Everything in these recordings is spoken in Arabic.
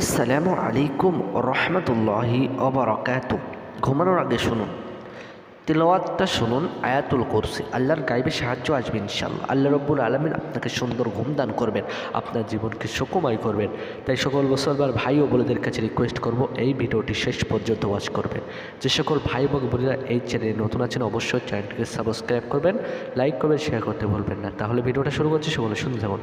আসসালামু আলাইকুম রহমতুল্লাহি অবরাকাত ঘুমানোর আগে শুনুন, তেলাওয়াতটা শুনুন, আয়াতুল কুরসি। আল্লাহর গাইবে সাহায্য আসবে ইনশাল্লাহ আল্লাহ রব্বুল আলমিন আপনাকে সুন্দর ঘুম দান করবেন, আপনার জীবনকে সুকুময় করবেন। তাই সকল মুসলমান ভাই ও বোনদের কাছে রিকোয়েস্ট করব, এই ভিডিওটি শেষ পর্যন্ত ওয়াচ করবেন। যে সকল ভাই এবং বোনেরা এই চ্যানেলে নতুন আছেন, অবশ্যই চ্যানেলটিকে সাবস্ক্রাইব করবেন লাইক করবেন শেয়ার করতে ভুলবেন না। তাহলে ভিডিওটা শুরু করছি, সকলে শুনতে থাকুন।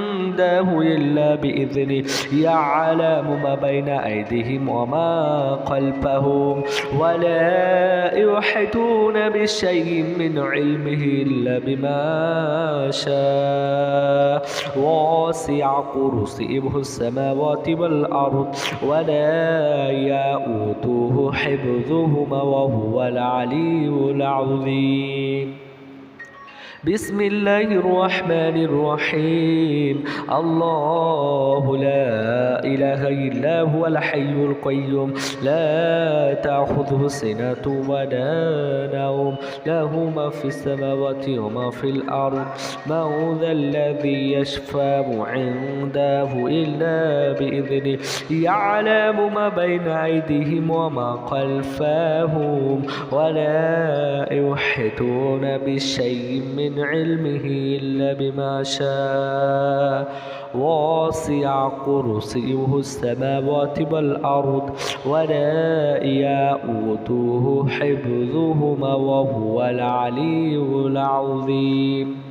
إلا بإذنه. يعلم ما بين أيديهم وما خلفهم. ولا يحيطون بشيء من علمه إلا بما شاء. واسع كرسيه السماوات والأرض. ولا يؤوده حفظهما وهو العلي العظيم. بسم الله الرحمن الرحيم الله لا إله إلا هو الحي القيوم لا تأخذه سنة ولا نوم له ما في السماوات وما في الأرض من ذا الذي يشفى عنده إلا بإذنه يعلم ما بين أيديهم وما خلفهم ولا يحيطون بشيء من من علمه إلا بما شاء. واسع كرسيه السماوات والأرض ولا يؤوده حفظهما وهو العلي العظيم.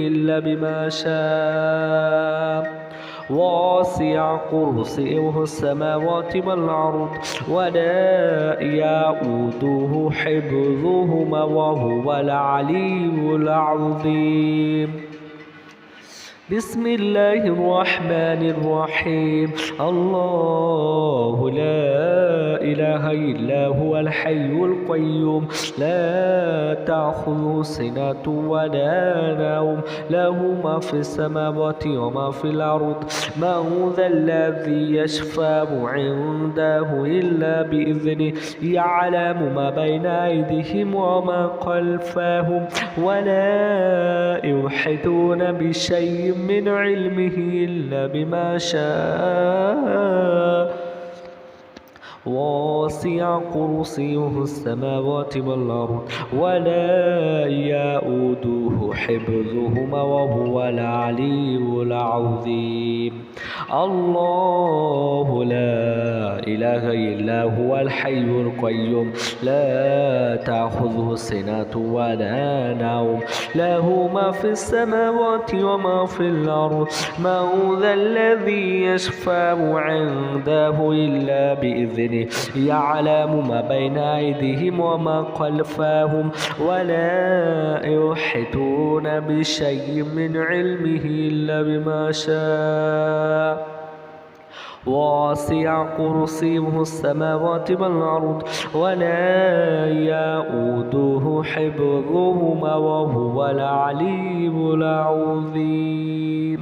إلا بما شاء. واسع كرسيه السماوات والأرض ولا يؤوده حفظهما وهو العلي العظيم. بسم الله الرحمن الرحيم. الله لا إله إلا هو الحي القيوم. لا تأخذه سنة ولا نوم. له ما في السماوات وما في الأرض. من ذا الذي يشفى عنده إلا بإذنه. يعلم ما بين أيديهم وما خلفهم. ولا يحيطون بشيء من علمه إلا بما شاء. واسع كرسيه السماوات والأرض ولا يؤوده حفظهما وهو العلي العظيم. الله لا إله إلا هو الحي القيوم. لا تأخذه سنة ولا نوم. له ما في السماوات وما في الأرض. من ذا الذي يشفى عنده إلا بإذنه يعلم ما بين أيديهم وما خلفهم ولا يحيطون بشيء من علمه إلا بما شاء. واسع كرسيه السماوات والأرض ولا يؤوده حفظهما وهو العلي العظيم.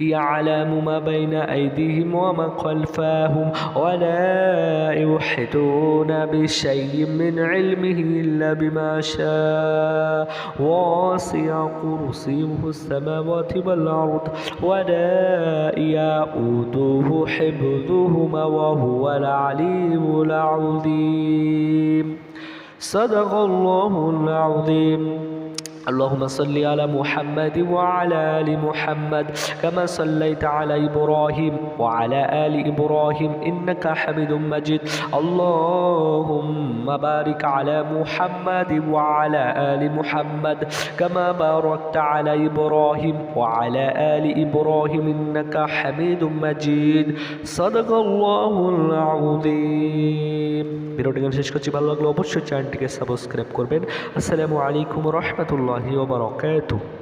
يعلم ما بين أيديهم وما خلفهم ولا يحيطون بشيء من علمه إلا بما شاء. واسع كرسيه السماوات والأرض ولا يؤوده حفظهما وهو العلي العظيم. صدق الله العظيم. اللهم صل على محمد وعلى ال محمد كما صليت على ابراهيم وعلى ال ابراهيم انك حميد مجيد اللهم بارك على محمد وعلى ال محمد كما باركت على ابراهيم وعلى ال ابراهيم انك حميد مجيد صدق الله العظيم ভিডিওটি গান শেষ করছি ভালো লাগলে অবশ্যই চ্যানেলটিকে সাবস্ক্রাইব করবেন আসসালামু আলাইকুম রহমতুল্লাহি warahmatullahi wabarakatuh.